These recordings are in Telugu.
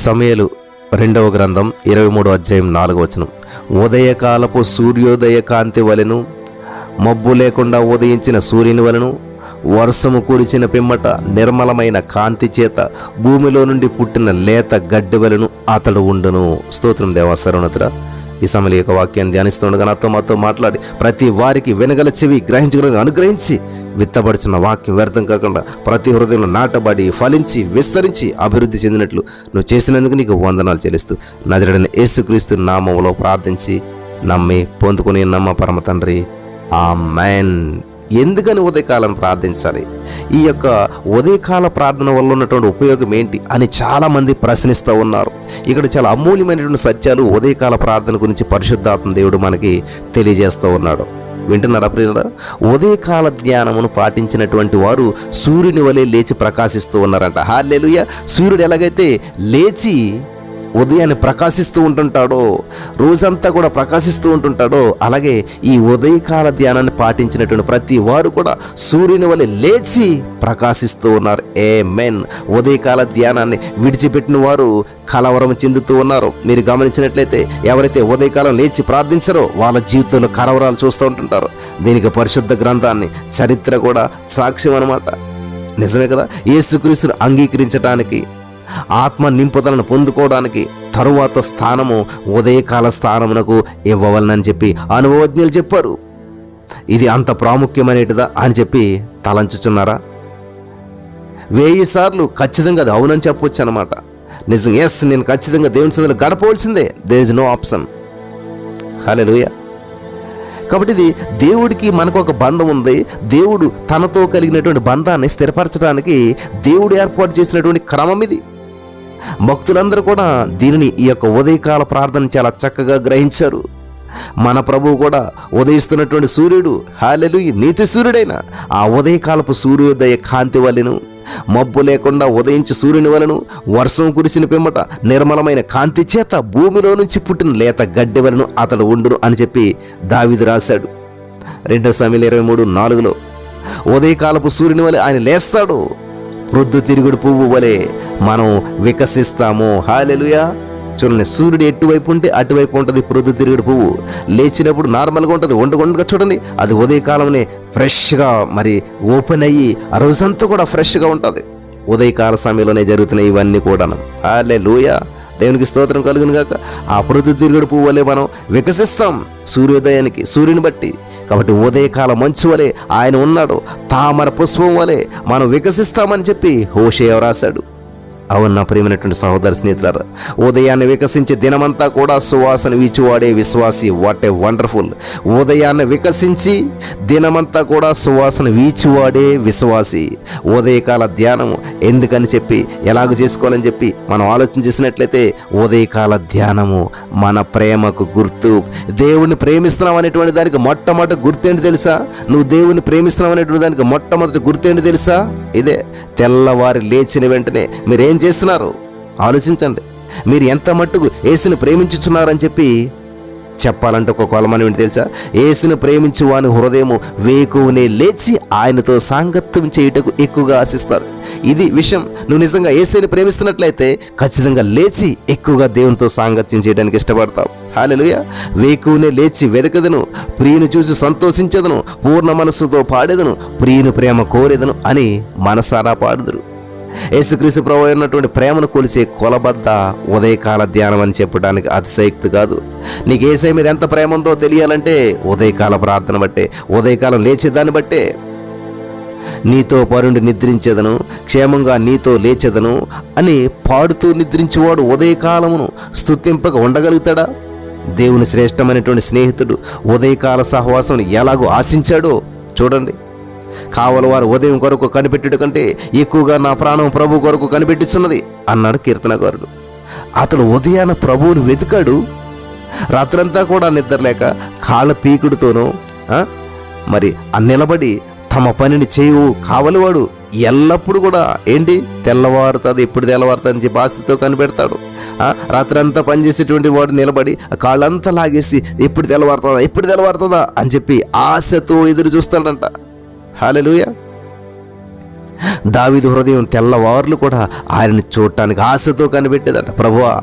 సమయలు రెండవ గ్రంథం ఇరవై మూడో అధ్యాయం నాలుగవ వచనం. ఉదయకాలపు సూర్యోదయ కాంతి వలెను మబ్బు లేకుండా ఉదయించిన సూర్యుని వలెను వర్షము కురిచిన పిమ్మట నిర్మలమైన కాంతి చేత భూమిలో నుండి పుట్టిన లేత గడ్డి వలెను అతడు ఉండును. స్తోత్రం దేవా సర్వనతురా ఈ సమయంలో యొక్క వాక్యాన్ని ధ్యానిస్తుండగా నాతో మాతో మాట్లాడి ప్రతి వారికి వెనగల చెవి గ్రహించగలను అనుగ్రహించి విత్తబడిచిన వాక్యం వ్యర్థం కాకుండా ప్రతి హృదయంలో నాటబడి ఫలించి విస్తరించి అభివృద్ధి చెందినట్లు నువ్వు చేసినందుకు నీకు వందనాలు చెల్లిస్తూ నజరడిన యేసుక్రీస్తు నామంలో ప్రార్థించి నమ్మి పొందుకుని నమ్మ పరమ తండ్రి. ఆ మ్యాన్ ఎందుకని ఉదయకాలం ప్రార్థించాలి? ఈ యొక్క ఉదయకాల ప్రార్థన వల్ల ఉన్నటువంటి ఉపయోగం ఏంటి అని చాలామంది ప్రశ్నిస్తూ ఉన్నారు. ఇక్కడ చాలా అమూల్యమైనటువంటి సత్యాలు ఉదయకాల ప్రార్థన గురించి పరిశుద్ధాత్మ దేవుడు మనకి తెలియజేస్తూ ఉన్నాడు. వింటున్నారా ప్రియులరా? ఉదయకాల ధ్యానమును పాటించినటువంటి వారు సూర్యుని వలె లేచి ప్రకాశిస్తూ ఉన్నారంట. హాలేలుయ సూర్యుడు ఎలాగైతే లేచి ఉదయాన్ని ప్రకాశిస్తూ ఉంటుంటాడో రోజంతా కూడా ప్రకాశిస్తూ ఉంటుంటాడో అలాగే ఈ ఉదయకాల ధ్యానాన్ని పాటించినటువంటి ప్రతి వారు కూడా సూర్యుని వల్ల లేచి ప్రకాశిస్తూ ఉన్నారు. ఏ మెన్ ఉదయకాల ధ్యానాన్ని విడిచిపెట్టిన వారు కలవరం చెందుతూ ఉన్నారు. మీరు గమనించినట్లయితే ఎవరైతే ఉదయకాలం లేచి ప్రార్థించారో వాళ్ళ జీవితంలో కలవరాలు చూస్తూ ఉంటుంటారు. దీనికి పరిశుద్ధ గ్రంథాన్ని చరిత్ర కూడా సాక్ష్యం అనమాట నిజమే కదా? యేసుక్రీస్తును అంగీకరించడానికి ఆత్మ నింపుదలను పొందుకోవడానికి తరువాత స్థానము ఉదయకాల స్థానమునకు ఇవ్వవలనని చెప్పి అనుభవజ్ఞులు చెప్పారు. ఇది అంత ప్రాముఖ్యమైనటిదా అని చెప్పి తలంచుచున్నారా? వెయ్యి సార్లు ఖచ్చితంగా అది అవునని చెప్పొచ్చు అనమాట నిజం ఎస్ నేను ఖచ్చితంగా దేవుని సందులో గడపవలసిందే. There is no option hallelujah కాబట్టి ఇది దేవుడికి మనకు ఒక బంధం ఉంది. దేవుడు తనతో కలిగినటువంటి బంధాన్ని స్థిరపరచడానికి దేవుడు ఏర్పాటు చేసినటువంటి క్రమం ఇది. భక్తులందరూ కూడా దీనిని ఈ యొక్క ఉదయకాల ప్రార్థన చాలా చక్కగా గ్రహించారు. మన ప్రభువు కూడా ఉదయిస్తున్నటువంటి సూర్యుడు హాలెలు నీతి సూర్యుడైన ఆ ఉదయకాలపు సూర్యోదయ కాంతి వలెను మబ్బు లేకుండా ఉదయించి సూర్యుని వలను వర్షం కురిసిన పిమ్మట నిర్మలమైన కాంతి చేత భూమిలో నుంచి పుట్టిన లేత గడ్డి వలను అతడు ఉండును అని చెప్పి దావిది రాశాడు. రెండో సమయంలో ఇరవై మూడు నాలుగులో ఉదయకాలపు సూర్యుని వలె ఆయన లేస్తాడు ప్రొద్దు తిరుగుడు పువ్వు వలె మనం వికసిస్తాము. హాలెలుయా చూడండి సూర్యుడు ఎటువైపు ఉంటే అటువైపు ఉంటుంది ప్రొద్దు తిరుగుడు పువ్వు. లేచినప్పుడు నార్మల్గా ఉంటుంది వండు చూడండి. అది ఉదయకాలంలో ఫ్రెష్గా మరి ఓపెన్ అయ్యి ఆ రోజంతా కూడా ఫ్రెష్గా ఉంటుంది. ఉదయకాల సమయంలోనే జరుగుతున్నాయి ఇవన్నీ కూడా హాలే లూయా దేవునికి స్తోత్రం కలుగును గాక. ఆ ప్రొద్దు తిరుగుడు పువ్వు వలె మనం వికసిస్తాం. సూర్యోదయానికి సూర్యుని బట్టి. కాబట్టి ఉదయకాల మంచు వలె ఆయన ఉన్నాడు. తామర పుష్పం వలె మనం వికసిస్తామని చెప్పి హోషేయ రాశాడు. అవును నా ప్రియమైనటువంటి సహోదర స్నేహితులారా ఉదయాన్నే వికసించే దినమంతా కూడా సువాసన వీచువాడే విశ్వాసి వాట్ ఏ వండర్ఫుల్ ఉదయాన్నే వికసించి దినమంతా కూడా సువాసన వీచువాడే విశ్వాసి. ఉదయకాల ధ్యానము ఎందుకని చెప్పి ఎలాగ చేసుకోవాలని చెప్పి మనం ఆలోచన చేసినట్లయితే ఉదయకాల ధ్యానము మన ప్రేమకు గుర్తు. దేవుణ్ణి ప్రేమిస్తున్నాం అనేటువంటి దానికి మొట్టమొదటి గుర్తేంటి తెలుసా? నువ్వు దేవుని ప్రేమిస్తున్నావు అనేటువంటి దానికి మొట్టమొదటి గుర్తేంటి తెలుసా? ఇదే తెల్లవారి లేచిన వెంటనే మీరేం చేస్తున్నారు? ఆలోచించండి. మీరు ఎంత మట్టుకు ఏసుని ప్రేమించుచున్నారని చెప్పి చెప్పాలంటే ఒక కొలమని ఏంటి తెలుసా? ఏసును ప్రేమించు వాని హృదయము వేకువునే లేచి ఆయనతో సాంగత్యం చేయుటకు ఎక్కువగా ఆశిస్తారు. ఇది విషయం నువ్వు నిజంగా ఏసైని ప్రేమిస్తున్నట్లయితే ఖచ్చితంగా లేచి ఎక్కువగా దేవునితో సాంగత్యం చేయడానికి ఇష్టపడతావు. హాలెలుయ వేకునే లేచి వెదకదను ప్రియుని చూసి సంతోషించదను పూర్ణ మనస్సుతో పాడేదను ప్రియుని ప్రేమ కోరేదను అని మనసారా పాడుదురు. యేసుక్రీస్తు ప్రభు అయినటువంటి ప్రేమను కొలిసే కొలబద్ద ఉదయకాల ధ్యానం అని చెప్పడానికి అతిశయక్తి కాదు. నీకు ఏసై మీద ఎంత ప్రేమ ఉందో తెలియాలంటే ఉదయకాల ప్రార్థన బట్టే ఉదయకాలం లేచేదాన్ని బట్టే నీతో పరుండి నిద్రించేదను క్షేమంగా నీతో లేచెదను అని పాడుతూ నిద్రించేవాడు ఉదయకాలమును స్తుతింపక ఉండగలుగుతాడా? దేవుని శ్రేష్టమైనటువంటి స్నేహితుడు ఉదయకాల సహవాసం ఎలాగో ఆశించాడో చూడండి. కావలవారు ఉదయం కొరకు కనిపెట్టుట కంటే ఎక్కువగా నా ప్రాణం ప్రభు కొరకు కనిపెట్టుచున్నది అన్నాడు కీర్తనగారుడు అతడు ఉదయాన ప్రభువుని వెతికాడు. రాత్రంతా కూడా నిద్రలేక కాళ్ళ పీకుడుతోనూ మరి ఆ నిలబడి తమ పనిని చేయు కావలివాడు ఎల్లప్పుడూ కూడా ఏంటి? తెల్లవారుతుంది ఎప్పుడు తెల్లవారుతుంది అని చెప్పి ఆశతో కనిపెడతాడు. ఆ, రాత్రంతా పనిచేసేటువంటి వాడు నిలబడి ఆ కాళ్ళంతా లాగేసి ఎప్పుడు తెల్లవారుతుందా ఎప్పుడు తెల్లవారుతుందా అని చెప్పి ఆశతో ఎదురు చూస్తాడంట. హాలెలుయ దావిది హృదయం తెల్లవారులు కూడా ఆయన్ని చూడటానికి ఆశతో కనిపెట్టేదట. ప్రభువా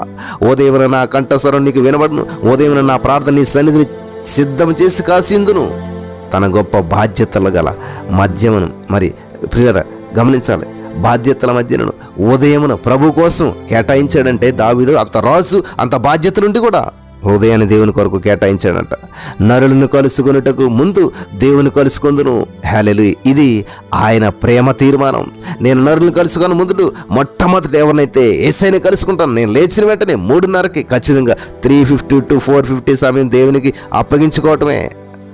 ఉదయం నా కంఠస్వరం నీకు వినబడును. ఉదయం నా ప్రార్థన నీ సన్నిధిని సిద్ధం చేసి కాసిందును. తన గొప్ప బాధ్యతలు గల మధ్యమును మరి ప్రియర గమనించాలి. బాధ్యతల మధ్యను ఉదయమున ప్రభు కోసం కేటాయించాడంటే దావీదు అంత రాసు అంత బాధ్యత నుండి కూడా హృదయాన్ని దేవుని కొరకు కేటాయించాడంట. నరులను కలుసుకొనుటకు ముందు దేవుని కలుసుకుందును. హేలెలు ఇది ఆయన ప్రేమ తీర్మానం. నేను నరులను కలుసుకొని ముందు మొట్టమొదటి ఎవరినైతే ఏసైని కలుసుకుంటాను నేను లేచిన వెంటనే మూడున్నరకి ఖచ్చితంగా three fifty to four fifty సమయం దేవునికి అప్పగించుకోవటమే.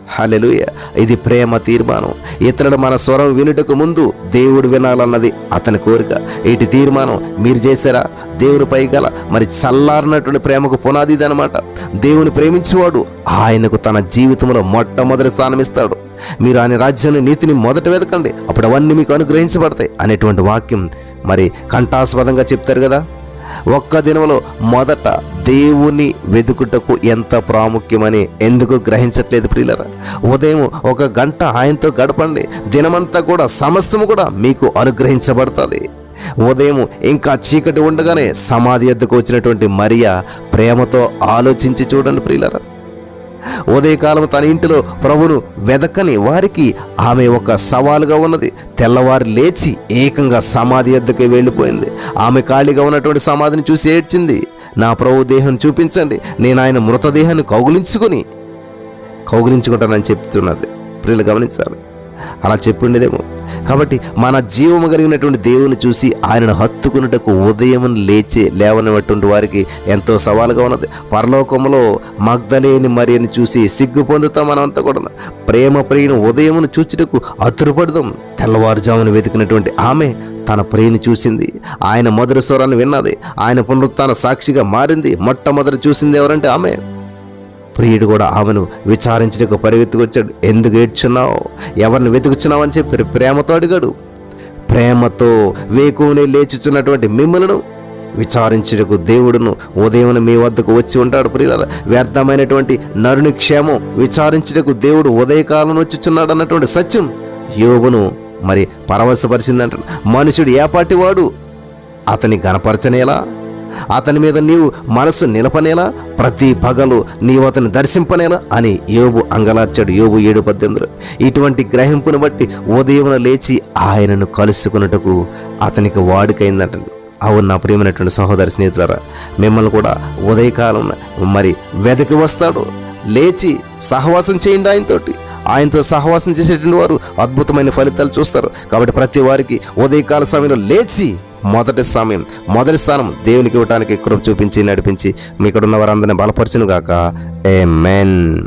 హలెలుయ ఇది ప్రేమ తీర్మానం. ఇతరులు మన స్వరం వినుటకు ముందు దేవుడు వినాలన్నది అతని కోరిక. ఇటు తీర్మానం మీరు చేశారా? దేవునిపై గల మరి చల్లారినటువంటి ప్రేమకు పునాది అనమాట దేవుని ప్రేమించేవాడు ఆయనకు తన జీవితంలో మొట్టమొదటి స్థానం ఇస్తాడు. మీరు ఆయన రాజ్యాన్ని నీతిని మొదట వెతకండి. అప్పుడు అవన్నీ మీకు అనుగ్రహించబడతాయి అనేటువంటి వాక్యం మరి కంఠాస్పదంగా చెప్తారు కదా? ఒక్క దినంలో మొదట దేవుని వెతుకుటకు ఎంత ప్రాముఖ్యమని ఎందుకు గ్రహించట్లేదు ప్రియులరా? ఉదయం ఒక గంట ఆయనతో గడపండి. దినమంతా కూడా సమస్తము కూడా మీకు అనుగ్రహించబడుతుంది. ఉదయం ఇంకా చీకటి ఉండగానే సమాధి ఎద్దుకు వచ్చినటువంటి మరియా ప్రేమతో ఆలోచించి చూడండి ప్రియులరా. ఉదయకాలం తన ఇంటిలో ప్రభును వెదకని వారికి ఆమె ఒక సవాలుగా ఉన్నది. తెల్లవారు లేచి ఏకంగా సమాధి ఎద్దుకే వెళ్ళిపోయింది. ఆమె ఖాళీగా ఉన్నటువంటి సమాధిని చూసి ఏడ్చింది. నా ప్రభు దేహం చూపించండి. నేను ఆయన మృతదేహాన్ని కౌగులించుకొని కౌగులించుకుంటానని చెప్తున్నది. ప్రియులు గమనించాలి. అలా చెప్పిండేదేమో. కాబట్టి మన జీవము కలిగినటువంటి దేవుని చూసి ఆయనను హత్తుకున్నటకు ఉదయం లేచి లేవనటువంటి వారికి ఎంతో సవాలుగా ఉన్నది. పరలోకంలో మగ్ధలేని మరియని చూసి సిగ్గు పొందుతాం మనమంతా కూడా ప్రేమ ప్రియుని ఉదయమును చూచుటకు అతురుపడదాం. తెల్లవారుజామును వెతికినటువంటి ఆమె తన ప్రియుని చూసింది. ఆయన మొదటి స్వరాన్ని విన్నది. ఆయన పునరుత్న సాక్షిగా మారింది. మొట్టమొదటి చూసింది ఎవరంటే ఆమె. ప్రియుడు కూడా ఆమెను విచారించడానికి పరిగెత్తుకొచ్చాడు ఎందుకు ఏడ్చున్నావు? ఎవరిని వెతుకుచున్నావు అని చెప్పి ప్రేమతో అడిగాడు. ప్రేమతో వేకువనే లేచుచున్నటువంటి మిమ్మలను విచారించుటకు దేవుడును ఉదయం మీ వద్దకు వచ్చి ఉంటాడు ప్రియుల వ్యర్థమైనటువంటి నరుని క్షేమం విచారించుటకు దేవుడు ఉదయకాలం వచ్చుచున్నాడు అన్నటువంటి సత్యం యోగును మరి పరవశపరిచిందంట. మనుషుడు ఏపాటివాడు అతని గనపరచనేలా? అతని మీద నీవు మనసు నిలపనేలా ప్రతి పగలు నీవు అతని దర్శింపనేలా అని యోబు అంగలార్చాడు. యోబు ఏడు పద్దెనిమిదిలో ఇటువంటి గ్రహింపును బట్టి ఉదయం లేచి ఆయనను కలుసుకున్నటకు అతనికి వాడుకైందంట. అవును నా ప్రియమైనటువంటి సహోదరి స్నేహితులరా మిమ్మల్ని కూడా ఉదయకాలం మరి వెదకి వస్తాడు. లేచి సహవాసం చేయండి ఆయనతోటి. ఆయనతో సహవాసం చేసేటువంటి వారు అద్భుతమైన ఫలితాలు చూస్తారు. కాబట్టి ప్రతి వారికి ఉదయకాల సమయంలో లేచి మొదటి సమయం మొదటి స్థానం దేవునికి ఇవ్వడానికి కృప చూపించి నడిపించి మీకున్న వారందరిని బలపరచును గాక ఏ మెన్